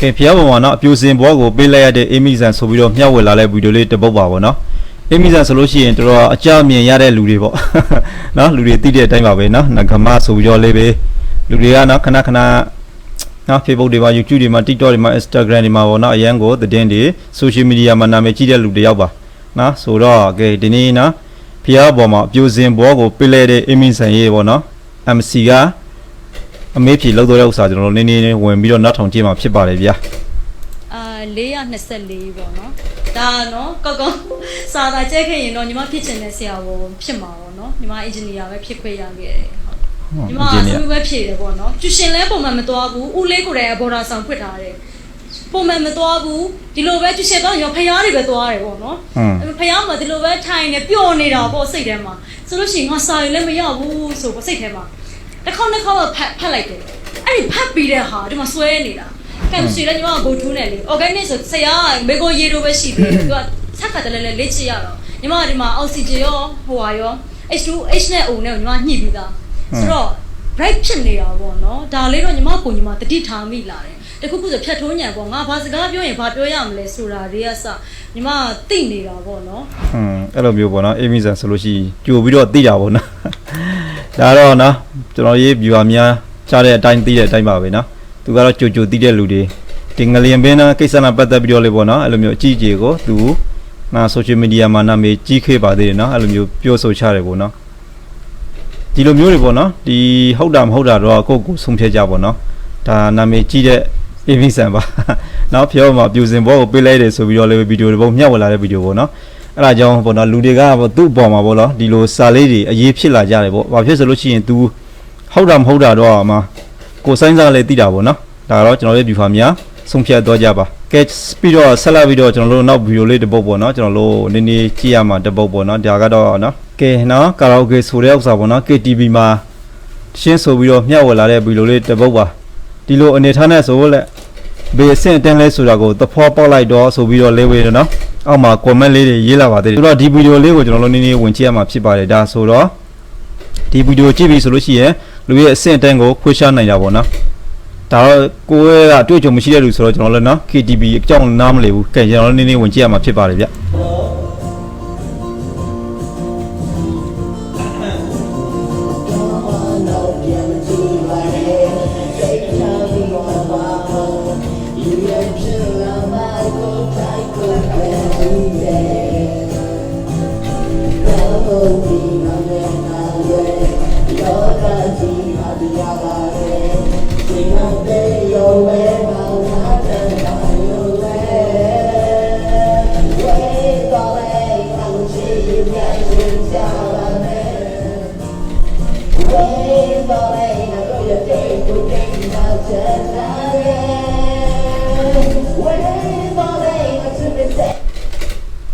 ကဲဖျားပေါ်မှာနော်အပြူစင်ဘွားကိုပေးလိုက်ရတဲ့အေမီဆန်ဆိုပြီးတော့မျှဝေလာတဲ့ဗီဒီယိုလေးတစ်ပုတ်ပါပေါ့နော်အေမီဆန်ဆိုလို့ရှိရင်တော်တော်အကြမြင်ရတဲ့လူတွေပေါ့နော်လူတွေသိတဲ့အတိုင်းပါပဲနော်ငကမဆိုပြီးတော့လေးပဲလူတွေကနော်ခဏခဏနော် Facebook တွေမှာ YouTube တွေမှာ TikTok တွေမှာ Instagram တွေမှာပေါ့နော်အရန်ကိုသတင်းတွေ social media မှာနာမည်ကြီးတဲ့လူတွေရောက်ပါနော်ဆိုတော့ကဲဒီနေ့နော်ဖျားပေါ်မှာအပြူစင်ဘွားကိုပေးလိုက်တဲ့အေမီဆန်ရေးပေါ့နော် MC က အမေးဖြေလောက်တော့တဲ့ဥစ္စာကျွန်တော်တို့နည်းနည်းလေးဝင်ပြီးတော့နောက်ထောင်ကြည့်မှာဖြစ်ပါတယ်ဗျာအာ424ပေါ့နော်ဒါနော်ကောက်ကောက်စာသာကြက်ခဲ့ရင်တော့ညီမဖြစ်ချင်တဲ့ဆရာဝန်ဖြစ်မှာပေါ့နော်ညီမအင်ဂျင်နီယာပဲဖြစ်ခွင့်ရခဲ့တယ်ဟုတ်ညီမအဆူပဲဖြည့်တယ်ပေါ့နော်ကျူရှင်လဲပုံမှန်မသွားဘူးဦးလေးကိုယ်တိုင်ဘော်ဒါဆောင်ဖွင့်ထားတယ်ပုံမှန်မသွားဘူးဒီလိုပဲကျူရှင်တော့ရောဖျားတွေပဲသွားတယ်ပေါ့နော်ဟွန်းဖျားမှာဒီလိုပဲထိုင်နေပျော်နေတာပေါ့စိတ်ထဲမှာဆိုလို့ရှိရင်ငါစာရီလည်းမရဘူးဆိုပေါ့စိတ်ထဲမှာ တစ်ခေါက်တစ်ခေါက်ဖတ်ဖတ်လိုက်တယ်အဲ့ဒီဖတ်ပြီးတဲ့ဟာဒီမှာဆွဲနေတာကဲမရှိလဲညီမကဘိုထူးနေလေ organic ဆိုဆရာကမေကိုရေလိုပဲရှိတယ်သူကဆက်ခါတလဲလဲလေ့ချရတော့ညီမကဒီမှာအောက်ဆီဂျင်ရောဟိုဟာရော H2 H နဲ့ O နဲ့ကိုညီမညှိပြီးသားဆိုတော့ bright ဖြစ်နေတာပေါ့နော်ဒါလေးတော့ညီမကိုညီမတတိထားမိလာတယ်တခုခုဆိုဖြတ်ထိုးညံပေါ့ငါဘာစကားပြောရင်ဘာပြောရမလဲဆိုတာတွေကစညီမသိနေတာပေါ့နော်ဟွန်းအဲ့လိုမျိုးပေါ့နော်အေမီဆန်ဆိုလို့ရှိရင်ကြိုပြီးတော့သိတာပေါ့နော် ဒါတော့နော်ကျွန်တော်ရေး viewer များကြားတဲ့အတိုင်းသိတဲ့အတိုင်းပါပဲနော်သူကတော့ကြိုကြိုသိတဲ့လူတွေဒီငလျင်ပင်နာကိစ္စနဲ့ပတ်သက်ပြီးတော့လေပေါ့နော်အဲ့လိုမျိုးအကြီးအကျယ်ကိုသူနာ social media မှာနာမည်ကြီးခဲ့ပါသေးတယ်နော်အဲ့လိုမျိုးပြောဆိုချတယ်ပေါ့နော်ဒီလိုမျိုးတွေပေါ့နော်ဒီဟုတ်တာမဟုတ်တာတော့ကိုယ့်ကိုယ်ဆုံးဖြတ်ကြပေါ့နော်ဒါနာမည်ကြီးတဲ့အေဗီဆန်ပါနောက်ပြောမှာပြူစင်ဘောကိုပေးလိုက်တယ်ဆိုပြီးတော့လည်းဗီဒီယိုတွေပုံမျှဝေလာတဲ့ဗီဒီယိုပေါ့နော် အဲ့ဒါကြောင့်ပေါ့နော်လူတွေကပေါ့သူ့အပေါ်မှာပေါ့နော်ဒီလိုစာလေးတွေအရေးဖြစ်လာကြတယ်ပေါ့ဘာဖြစ်ဆိုလို့ရှိရင် तू ဟုတ်တာမဟုတ်တာတော့အမကိုယ်ဆိုင်စားလည်းသိတာပေါ့နော်ဒါတော့ကျွန်တော်တို့ view များဆုံးဖြတ်တော့ကြပါကဲပြီးတော့ဆက်လာပြီးတော့ကျွန်တော်တို့နောက်ဗီဒီယိုလေးတစ်ပုတ်ပေါ့နော်ကျွန်တော်တို့နည်းနည်းကြည့်ရမှာတစ်ပုတ်ပေါ့နော်ဒါကတော့နော်ကဲနော်ကာရာအိုကေဆိုတဲ့ဥစ္စာပေါ့နော် KTV မှာရှင်းဆိုပြီးတော့မျှဝေလာတဲ့ဗီဒီယိုလေးတစ်ပုတ်ပါဒီလိုအနေထားနဲ့ဆိုလက်ဘေးအဆင့်အတန်းလဲဆိုတာကိုသဖောပေါက်လိုက်တော့ဆိုပြီးတော့လေးဝေးတယ်နော် အောက်မှာ comment လေးတွေရေးလာပါသေးတယ်ဆိုတော့ဒီဗီဒီယိုလေးကိုကျွန်တော်တို့နည်းနည်းဝင်ကြည့်ရမှာဖြစ်ပါတယ်ဒါဆိုတော့ဒီဗီဒီယိုကြည့်ပြီဆိုလို့ရှိရင်လူရဲ့အဆင့်အတန်းကိုခွဲခြားနိုင်တာပေါ့နော်ဒါတော့ကိုယ်ကအတွေ့အကြုံမရှိတဲ့လူဆိုတော့ကျွန်တော်လည်းနော် KTB အကြောင်းနားမလည်ဘူးကဲကျွန်တော်တို့နည်းနည်းဝင်ကြည့်ရမှာဖြစ်ပါတယ်ဗျ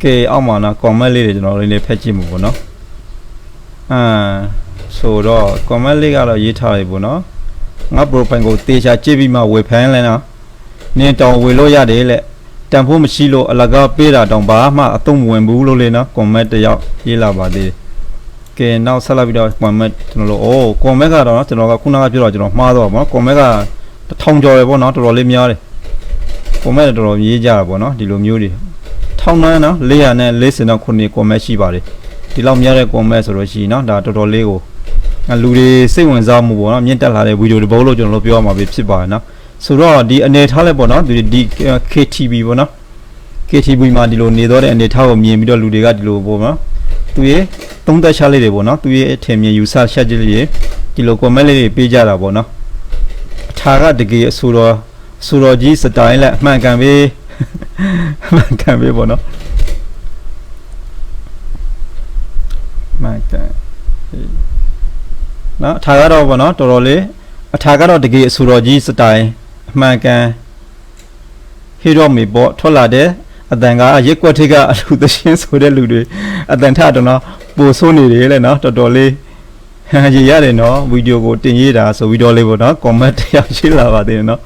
ကဲအောက်မှာနော် comment လေးတွေကျွန်တော်တို့လည်းဖတ်ကြည့်မှုပေါ့နော်အာဆိုတော့ comment လေးကတော့ရေးထားတယ်ပေါ့နော်ငါ profile ကိုတေချာကြည့်ပြီးမှဝေဖန်လဲနော်နင်းတောင်ဝေလို့ရတယ်လက်တန်ဖိုးမရှိလို့အလကားပေးတာတောင်ဘာမှအသုံးမဝင်ဘူးလို့လေနော် comment တစ်ယောက်ရေးလာပါသေးတယ်ကဲနောက်ဆက်လက်ပြီးတော့ comment ကျွန်တော်တို့အိုး comment ကတော့နော်ကျွန်တော်ကခုနကပြောတော့ကျွန်တော်မှားတော့ပါနော် comment ကတစ်ထောင်ကျော်တယ်ပေါ့နော်တော်တော်လေးများတယ် comment တော်တော်ရေးကြတာပေါ့နော်ဒီလိုမျိုးတွေ ထောင်းနှန်းနော်440တော့ခုနှစ် comment ရှိပါတယ်ဒီလောက်များတဲ့ comment ဆိုတော့ရှိရင်နော်ဒါတော်တော်လေးကိုအဲလူတွေစိတ်ဝင်စားမှုပေါ့နော်မြင့်တက်လာတဲ့ဗီဒီယိုတစ်ပုဒ်လို့ကျွန်တော်တို့ပြောရမှာပဲဖြစ်ပါတယ်နော်ဆိုတော့ဒီအနေထားလိုက်ပေါ့နော်ဒီဒီ KTV ပေါ့နော် KTV မှာဒီလိုနေတော့တဲ့အနေထားကိုမြင်ပြီးတော့လူတွေကဒီလိုပေါ့နော်သူရဲ့သုံးသက်ချလေးတွေပေါ့နော်သူရဲ့အထင်မြင်ယူဆချက်ကြီးလေးတွေဒီလို comment လေးတွေပေးကြတာပေါ့နော်အထာကတကယ်အဆိုတော်အဆိုတော်ကြီးစတိုင်လက်အမှန်ကန်ပဲ မှန်ကန်ပဲပေါ့နော်မှန်ကန်အေးနော်အထာကတော့ပေါ့နော်တော်တော်လေးအထာကတော့တကယ်အဆူတော်ကြီးစတိုင်အမှန်ကန်ဟီရိုမီပေါ့ထွက်လာတဲ့အတန်ကရက်ကွက်ထိကအလူသရှင်ဆိုတဲ့လူတွေအတန်ထတော့နော်ပိုဆိုးနေတယ်လေနော်တော်တော်လေးရေရတယ်နော်ဗီဒီယိုကိုတင်ရေးတာဆိုပြီးတော့လေးပေါ့နော် comment တရားရှိလာပါသေးတယ်နော်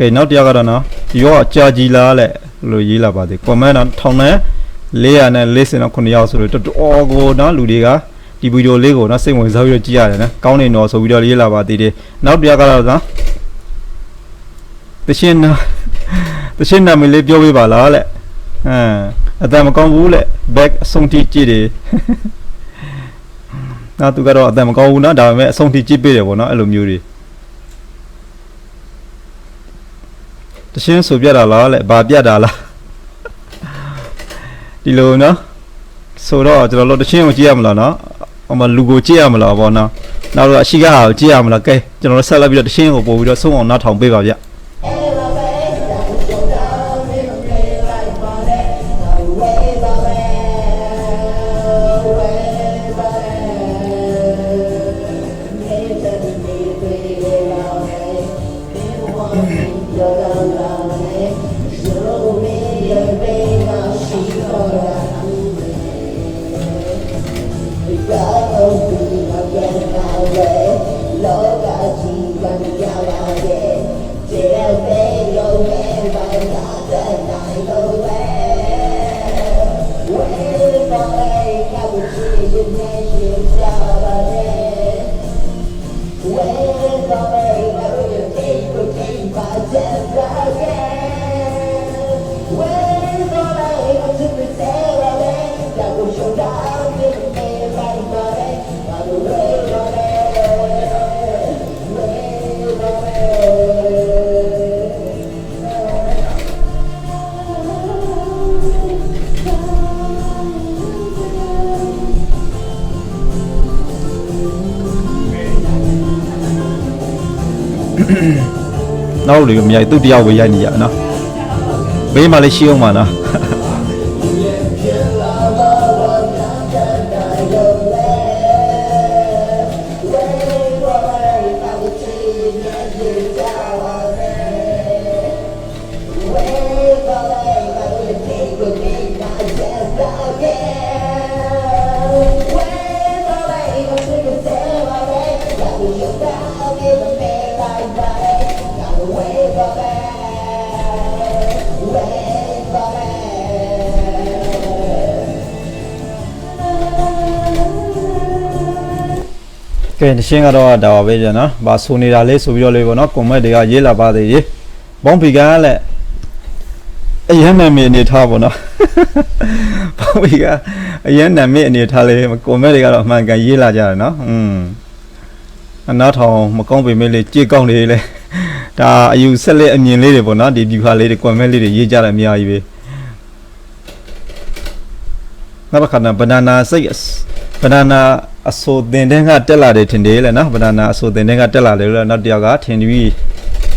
ကဲနောက်တစ်ယောက်ကတော့နော်ရောအကြာကြီးလားလဲလို့ရေးလာပါသေး comment တော့ထောင်နဲ့400နဲ့49ယောက်ဆိုတော့တော်တော်ကိုနော်လူတွေကဒီဗီဒီယိုလေးကိုနော်စိတ်ဝင်စားပြီးတော့ကြည့်ရတယ်နော်ကောင်းနေတော့ဆိုပြီးတော့ရေးလာပါသေးတယ်နောက်တစ်ယောက်ကတော့နော်တရှင်နာတရှင်နာမည်လေးပြောပေးပါလားလက်အမ်အတန်မကောင်းဘူးလက် back အဆုံးထိကြည့်တယ်နောက်သူကတော့အတန်မကောင်းဘူးနော်ဒါပေမဲ့အဆုံးထိကြည့်ပေးတယ်ပေါ့နော်အဲ့လိုမျိုးတွေ တရှင်းဆိုပြတာလားလက်ဘာပြတာလားဒီလိုနော်ဆိုတော့ကျွန်တော်တို့တရှင်းကိုကြည့်ရမလားနော်ဟိုမှာလူကိုကြည့်ရမလားပေါ့နော်နောက်တော့အရှိကဟာကိုကြည့်ရမလားကဲကျွန်တော်တို့ဆက်လက်ပြီးတော့တရှင်းကိုပို့ပြီးတော့ဆုံးအောင်နားထောင်ပေးပါဗျ Where is the နောက်လူကမရိုက်သူ့တယောက်ပဲရိုက်နေရနော်ဘေးမှာလည်းရှိအောင်ပါနော် ကဲတရှင်းကတော့ဒါပါပဲဗျာနော်။ဘာဆိုနေတာလေးဆိုပြီးတော့လေးပေါ့နော်။ကွန်မန့်တွေကရေးလာပါသေးတယ်။ဘောင်းဖီကလည်းအရန်နာမည်အနေထားပေါ့နော်။ဘောင်းဖီကအရန်နာမည်အနေထားလေးကွန်မန့်တွေကတော့အမှန်ကန်ရေးလာကြတယ်နော်။อืมအနားထောင်မကောင်းပေမဲ့လေကြည့်ကောင်းနေလေ။ဒါအယူဆက်လက်အမြင်လေးတွေပေါ့နော်။ဒီဗျူဟာလေးတွေကွန်မန့်လေးတွေရေးကြတယ်အများကြီးပဲ။နောက်တစ်ခါတော့ဘနာနာစိတ်ဘနာနာ အဆိုတင်တဲ့ကတက်လာတယ်ထင်တယ်လေနော်ဘနာနာအဆိုတင်တဲ့ကတက်လာတယ်လို့နောက်တစ်ယောက်ကထင်ပြီး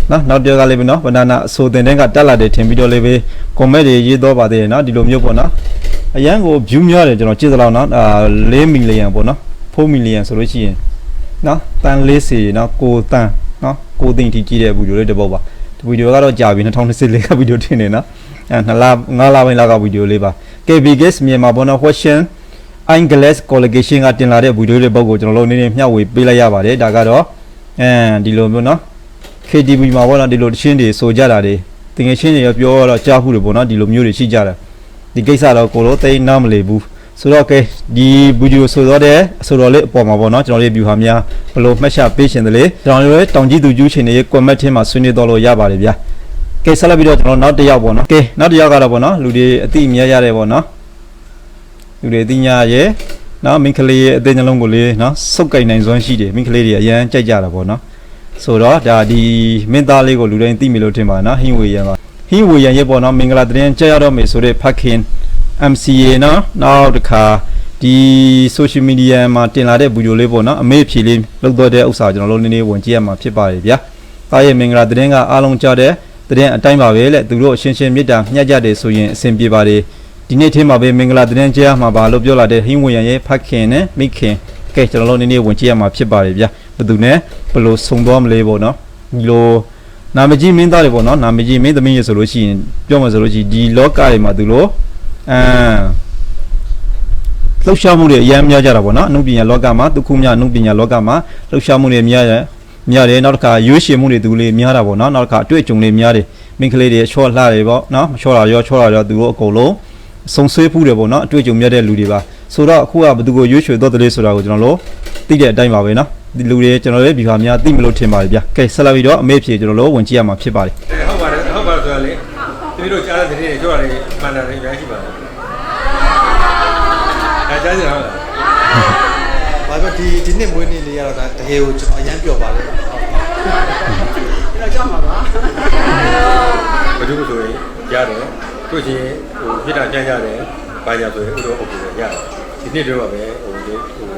နော်နောက်တစ်ယောက်ကလည်းပဲနော်ဘနာနာအဆိုတင်တဲ့ကတက်လာတယ်ထင်ပြီးတော့လည်းပဲကွန်မန့်တွေရေးတော့ပါသေးတယ်နော်ဒီလိုမျိုးပေါ့နော်အရန်ကို view များတယ်ကျွန်တော်ကြည့်သလောက်နော်အာ4မီလီယံပေါ့နော်4မီလီယံဆိုလို့ရှိရင်နော်တန်40နော်6တန်နော်6သိန်းထိကြည့်တဲ့ဗီဒီယိုလေးတစ်ပုတ်ပါဒီဗီဒီယိုကတော့ကြာပြီ2024ကဗီဒီယိုထင်နေနော်အဲ2လ5လပိုင်းလောက်ကဗီဒီယိုလေးပါ KBGS မြန်မာပေါ့နော် question Inglass collocation ကတင်လာတဲ့ဗီဒီယိုလေးပုတ်ကိုကျွန်တော်တို့နည်းနည်းမျှဝေပေးလိုက်ရပါတယ်ဒါကတော့အဲဒီလိုမျိုးနော် KTV မှာပေါ့နော်ဒီလိုတချင်းတွေဆိုကြတာတွေတကယ်ချင်းတွေရောပြောတော့ကြားဘူးလို့ပေါ့နော်ဒီလိုမျိုးတွေရှိကြတာဒီကိစ္စတော့ကိုလိုသိမ်းနားမလည်ဘူးဆိုတော့ကဲဒီဗီဒီယိုဆိုတော့တဲ့အဆိုတော်လေးအပေါ်မှာပေါ့နော်ကျွန်တော်တို့ view ဟာများဘယ်လိုမှတ်ချက်ပေးရှင်တယ်လေကျွန်တော်တို့တောင်ကြီးသူကျူးရှင်တွေရဲ့ comment ထဲမှာဆွေးနွေးတော့လို့ရပါတယ်ဗျာကဲဆက်လက်ပြီးတော့ကျွန်တော်နောက်တစ်ယောက်ပေါ့နော်ကဲနောက်တစ်ယောက်ကတော့ပေါ့နော်လူတွေအတိအမြဲရတယ်ပေါ့နော် လူတွေအသိညာရဲ့နော်မိန်းကလေးရဲ့အသေးနှလုံးကိုလေးနော်စုပ်ကိုင်နိုင်စွမ်းရှိတယ်မိန်းကလေးတွေအရန်ကြိုက်ကြတာပေါ့နော်ဆိုတော့ဒါဒီမင်းသားလေးကိုလူတိုင်းသိမိလို့ထင်ပါနော်ဟင်းဝေရန်ပါဟင်းဝေရန်ရဲ့ပေါ့နော်မင်္ဂလာတရင်ကြက်ရတော့မယ်ဆိုတဲ့ဖခင် MCA နော်နောက်တစ်ခါဒီ social media မှာတင်လာတဲ့ဗီဒီယိုလေးပေါ့နော်အမေဖြေလေးလုပ်တော့တဲ့ဥစ္စာကျွန်တော်တို့နည်းနည်းဝင်ကြည့်ရမှာဖြစ်ပါတယ်ဗျာ။တာရဲ့မင်္ဂလာတရင်ကအားလုံးကြားတဲ့တရင်အတိုင်းပါပဲလေသူတို့အရှင်ရှင်မေတ္တာမျှကြတယ်ဆိုရင်အဆင်ပြေပါတယ်။ ဒီနေ့ထင်းမှာပဲမင်္ဂလာတရင်ကြားမှာပါလို့ပြောလာတဲ့ဟင်းဝင်ရန်ရဲ့ဖခင်နဲ့မိခင်ကဲကျွန်တော်တို့နည်းနည်းဝင်ကြည့်ရမှာဖြစ်ပါတယ်ဗျာ။ဘယ်သူနဲ့ဘယ်လိုဆုံသွားမလဲပေါ့နော်။ဒီလိုနာမကြီးမင်းသားတွေပေါ့နော်နာမကြီးမင်းသမီးရေဆိုလို့ရှိရင်ပြောမှဆိုလို့ရှိရင်ဒီလောကတွေမှာသူလို့အမ်လှုပ်ရှားမှုတွေအများများကြတာပေါ့နော်အနုပညာလောကမှာဒုက္ခမြအနုပညာလောကမှာလှုပ်ရှားမှုတွေများတယ်များတယ်နောက်တစ်ခါရွေးရှင်မှုတွေသူလေးများတာပေါ့နော်နောက်တစ်ခါအတွေ့အကြုံတွေများတယ်မိန်းကလေးတွေချော့လှတယ်ပေါ့နော်မချော့တာရောချော့တာရောသူတို့အကုန်လုံး စုံဆွေးဖူးတယ်ပေါ့နော်အတွေ့အကြုံများတဲ့လူတွေပါဆိုတော့အခုကဘယ်သူကိုရွေးချယ်တော့တယ်လဲဆိုတာကိုကျွန်တော်တို့သိတဲ့အတိုင်းပါပဲနော်ဒီလူတွေကျွန်တော်တို့ဗျူဟာများသိမလို့ထင်ပါတယ်ဗျကဲဆက်လက်ပြီးတော့အမေဖြေကျွန်တော်တို့ဝင်ကြည့်ရမှာဖြစ်ပါတယ်အဲဟုတ်ပါတယ်ဟုတ်ပါတယ်ဆိုတော့လေသူတို့ကြားတဲ့တဲ့တွေတို့ရတယ်မှန်တယ်အများကြီးပါအဲကြားကြရအောင်။ဘာလို့ဒီဒီနှစ်မွေးနေ့လေးရတော့ဒါတကယ်ကိုကျွန်တော်အရန်ပျော်ပါတယ်။ဘယ်သူဆိုရင်ကြားတယ် တို့ချင်းဟိုပြစ်တာကြမ်းကြတယ်ဘာကြဆိုရင်ဥတော်အုပ်ကိုရတယ်ဒီနှစ်တော့ပဲဟိုဟို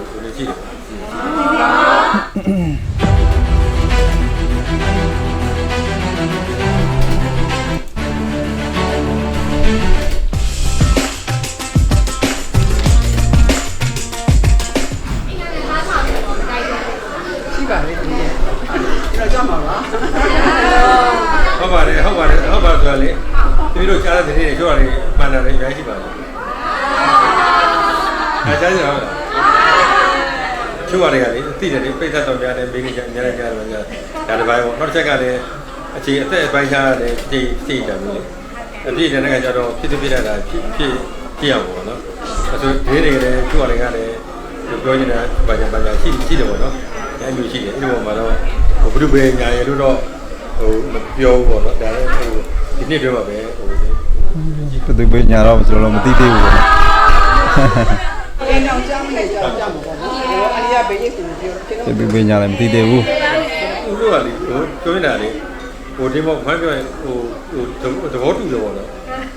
ဟိုကြည့်တယ် သိတယ်လေပိတ်သက်တော်များတယ်မိခင်ကြားများတယ်ကြားတယ်ကြားဒါတစ်ပိုင်းပေါ့နောက်တစ်ချက်ကလည်းအခြေအသက်အပိုင်းခြားတယ်သိသိတယ်လို့လေအပြည့်တဲ့ကကြတော့ဖြစ်ဖြစ်ဖြစ်တာဖြစ်ဖြစ်ဖြစ်အောင်ပေါ့နော်အဲဆိုဒေးတွေကလည်းချိုးရတယ်ကလည်းပြောနေတာဘာကြဘာကြရှိရှိတယ်ပေါ့နော်အဲလိုရှိတယ်အဲ့ဒီပေါ်မှာတော့ဟိုဘုရုဘေညာရလို့တော့ဟိုမပြောဘူးပေါ့နော်ဒါလည်းဟိုဒီနေ့တွဲမှာပဲဟိုဘယ်သူပဲညာတော့ကျွန်တော်တို့မသိသေးဘူးပေါ့နော်အင်းအောင်ကြောက်နေကြောက်ကြောက်မှာပေါ့နော်အလီယာဘေးရေးတင် ပြောကျွန်ဘယ်တော်သူပဲညာလည်းမသိသေးဘူးဦးတို့ကလေဟိုပြောနေတာလေဟိုဒီမောမှန်းပြောရင်ဟိုဟိုသဘောတူတယ်ပေါ့နော်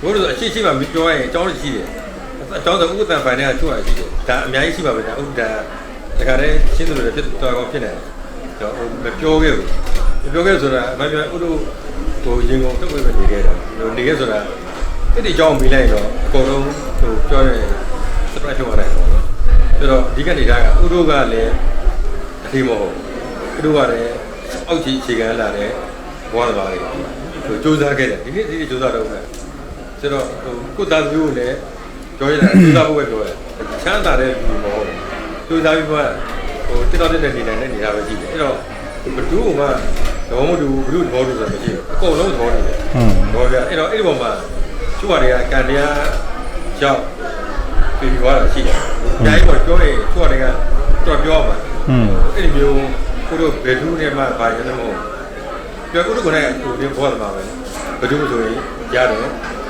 ဘို့လို့အရှိရှိမှမပြောရင်အကြောင်းရှိတယ်အကြောင်းဆိုဥပဒံဖိုင်တွေကကျွတ်ရရှိတယ်ဒါအများကြီးရှိပါပဲဒါဥပဒံတခါတည်းရှင်းတယ်လို့ဖြစ်တော်ကောင်းဖြစ်နေတယ်တော့ဟိုမပြောခဲ့ဘူးမပြောခဲ့ဆိုတာအမှန်ပြောဥတို့ဟိုရင်ကုန်ထုတ်ဝေပဲနေခဲ့တာဟိုနေခဲ့ဆိုတာအဲ့ဒီအကြောင်းမိလိုက်တော့အကုန်လုံးဟိုပြောရင် surprise ဖြစ်သွားတယ်ပေါ့နော်ဆိုတော့အဓိကနေတာကဥတို့ကလည်း အသေးမဟုတ်ဥတို့ကလည်းအောက်ကြီးအခြေခံလာတဲ့ဘဝတော်တွေဟိုစူးစမ်းခဲ့တယ်ဒီနေ့ဒီနေ့စူးစမ်းတော့မယ်ဆိုတော့ဟိုကိုသားမျိုးကိုလည်းပြောရတာစူးစမ်းဖို့ပဲပြောတယ်ချမ်းသာတဲ့လူမဟုတ်စူးစမ်းပြီးမှဟိုတက်တော့တက်တဲ့နေနိုင်တဲ့နေရာပဲရှိတယ်အဲ့တော့ဘဒူးကမှတော့မတူဘဒူးသဘောတူဆိုတာမရှိဘူးအကုန်လုံးသဘောတူတယ်ဟွန်းဘောပြအဲ့တော့အဲ့ဒီပုံမှာသူ့ဟာတွေကကန်တရားရောက်ပြီးပြီးသွားတာရှိတယ်။ဒါကြီးပေါ်ပြောရင်သူ့ဟာတွေကတော့ပြောမှာ ဟွန်းအဲ့ဒီမျိုးကိုတို့ဘယ်သူနဲ့မှဘာရမ်းမဟုတ်ပြောကိုတို့ကလည်းကိုဒီဘောမှာပဲဘယ်သူဆိုရင်ရတယ်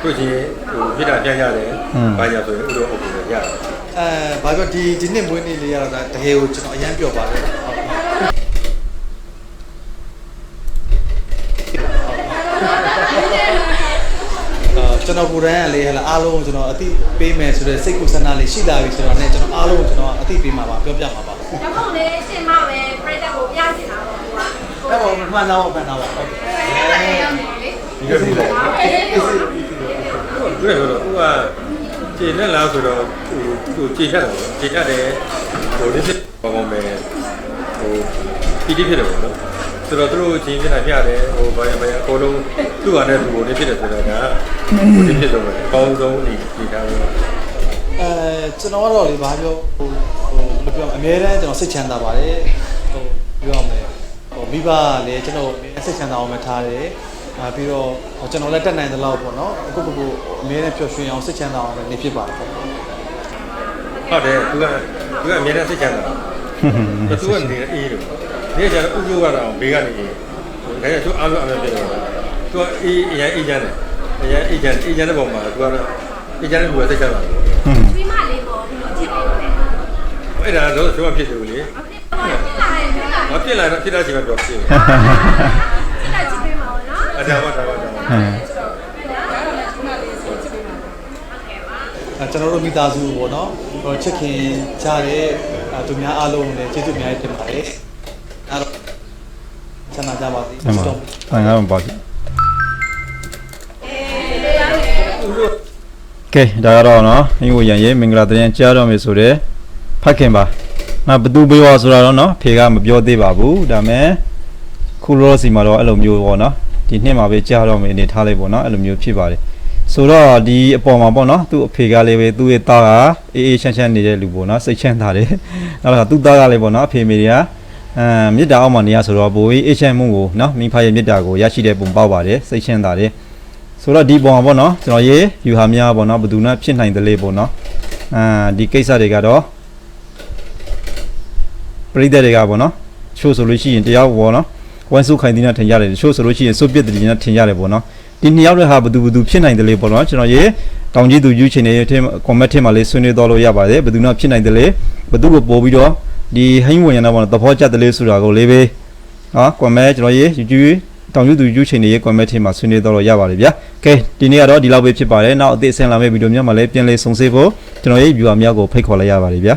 တွေ့ချင်းဟိုပြစ်တာပြန်ရတယ်ဘာကြဆိုရင်ဥတော်အုပ်ကိုရတယ်အဲဘာလို့ဒီဒီနှစ်မွေးနေ့လေးရတော့ဒါတကယ်ကိုကျွန်တော်အရန်ပျော်ပါတယ်။အာကျွန်တော်ကိုယ်တိုင်ကလေဟလာအားလုံးကျွန်တော်အသိပေးမယ်ဆိုတဲ့စိတ်ကူးဆန္ဒလေးရှိလာပြီဆိုတော့ねကျွန်တော်အားလုံးကျွန်တော်အသိပေးမှာပါပြောပြမှာပါ။ဒါမှမဟုတ်လေရှင်းမပဲပြိတ္တကိုပြချင်တာပေါ့ကွာ ။ အဲ့ပေါ်မှန်တော့မှန်တော့ဟုတ်တယ်။အဲ့ဒါလည်းရောက်နေလေဒီလိုမျိုးလေတွေ့ရတော့သူကခြေနဲ့လားဆိုတော့ဟိုသူခြေထက်တယ်ခြေထက်တယ်ဟိုဒီစစ်ဘောကောင်းမယ်ဟိုပီတိဖြစ်တယ်ပေါ့နော်ဆိုတော့သူတို့ချင်းဖြစ်တာပြတယ်ဟိုဘာရမရအကုန်လုံးသူ့ဟာနဲ့သူ့ကိုနေဖြစ်တယ်ဆိုတော့ဒါဟိုဒီဖြစ်တော့မယ်အကောင်းဆုံးဒီဒီထားလို့။အဲကျွန်တော်ကတော့လေဘာပြောဟိုဟိုဘယ်လိုပြောအများတန်းကျွန်တော်စိတ်ချမ်းသာပါတယ်။ဟိုပြောရမယ်။ဟို မိဘကလည်းကျွန်တော်စိတ်ချမ်းသာအောင်မထားတယ်။အာပြီးတော့ကျွန်တော်လည်းတက်နိုင်သလောက်ပေါ့နော်။အခုခုခုအများနဲ့ပျော်ရွှင်အောင်စိတ်ချမ်းသာအောင်လည်းနေဖြစ်ပါတယ်ပေါ့။ဟုတ်တယ်သူကသူကအမြဲတမ်းစိတ်ချမ်းသာတယ်သူကနေအေးလို့ဒီကကျတော့ဥပ္ပယကတော့ဘေးကနေအေးဟိုဒါကြသူအားလုံးအမြဲဖြစ်တယ်သူကအေးအရင်အေးချမ်းတယ်အရင်အေးချမ်းအေးချမ်းတဲ့ပုံမှာသူကတော့အေးချမ်းတဲ့လူကစိတ်ချမ်းသာတယ်ဟွန်း။ဒီမလေးပေါ့ဒီလိုချစ်တယ်လေအဲ့ဒါတော့သူကဖြစ်တယ်လေ။ ဘာဖြစ်လာလဲဖြစ်လာတယ်မဖြစ်လာတော့ဖြစ်လာချင်မှတော့ဖြစ်။ချစ်တာချစ်ပေးမှာပေါ့နော်အတားပါတာပါတာဟမ်အဲကျွန်တော်တို့မိသားစုပေါ့နော်ဟိုချစ်ခင်ကြတဲ့အဲသူများအားလုံးလည်းကျေးဇူးအများကြီးတင်ပါတယ်အဲတော့ဆန္ဒကြပါစေအဲ့မှာဆန်ကားမပါဘူးကဲဒါကတော့နော်အင်းကိုရန်ရဲ့မင်္ဂလာသတင်းကြားတော့မယ်ဆိုတော့ဖတ်ခင်ပါ ငါဘသူပေးဝါဆိုတာတော့နော်ဖေကမပြောသေးပါဘူးဒါမဲ့ခုလောစီမှာတော့အဲ့လိုမျိုးပေါ့နော်ဒီနှစ်မှာပဲကြားတော့မယ်အနေထားလိုက်ပေါ့နော်အဲ့လိုမျိုးဖြစ်ပါတယ်ဆိုတော့ဒီအပေါ်မှာပေါ့နော်သူ့အဖေကလည်းပဲသူ့ရဲ့သားကအေးအေးချမ်းချမ်းနေတဲ့လူပေါ့နော်စိတ်ချမ်းသာတယ်နောက်တော့သူ့သားကလည်းပေါ့နော်အဖေမေတွေကအဲမေတ္တာအောက်မှာနေရဆိုတော့ဘိုးကြီးအေးချမ်းမှုကိုနော်မိဖရဲ့မေတ္တာကိုရရှိတဲ့ပုံပေါက်ပါတယ်စိတ်ချမ်းသာတယ်ဆိုတော့ဒီပုံမှာပေါ့နော်ကျွန်တော်ရေးယူဟာများပေါ့နော်ဘယ်သူနဲ့ဖြစ်နိုင်တယ်လေပေါ့နော်အာဒီကိစ္စတွေကတော့ ပရိသတ်တွေကပေါ့နော်ချို့ဆိုလို့ရှိရင်တရားပေါ့နော်ဝမ်စုခိုင်တင်တာထင်ရတယ်ချို့ဆိုလို့ရှိရင်စုပ်ပစ်တယ်နဲ့ထင်ရတယ်ပေါ့နော်ဒီနှစ်ယောက်ရဲ့ဟာဘယ်သူဘယ်သူဖြစ်နိုင်တယ်လေပေါ့နော်ကျွန်တော်ရေတောင်ကြီးသူယူချင်နေတဲ့ထဲ comment ထဲမှာလေးဆွေးနွေးတော့လို့ရပါတယ်ဘယ်သူနာဖြစ်နိုင်တယ်လေဘယ်သူကိုပို့ပြီးတော့ဒီဟိန်းဝင်ရတာပေါ့နော်သဘောကျတယ်လေဆိုတာကိုလေးပဲနော် comment ကျွန်တော်ရေ YouTube တောင်ကြီးသူယူချင်နေတဲ့ comment ထဲမှာဆွေးနွေးတော့လို့ရပါတယ်ဗျာကဲဒီနေ့ကတော့ဒီလောက်ပဲဖြစ်ပါတယ်နောက်အသေးအဆင်လာမယ့်ဗီဒီယိုများမှာလည်းပြန်လည်ဆုံဆေးဖို့ကျွန်တော်ရဲ့ viewer များကိုဖိတ်ခေါ်လိုက်ရပါတယ်ဗျာ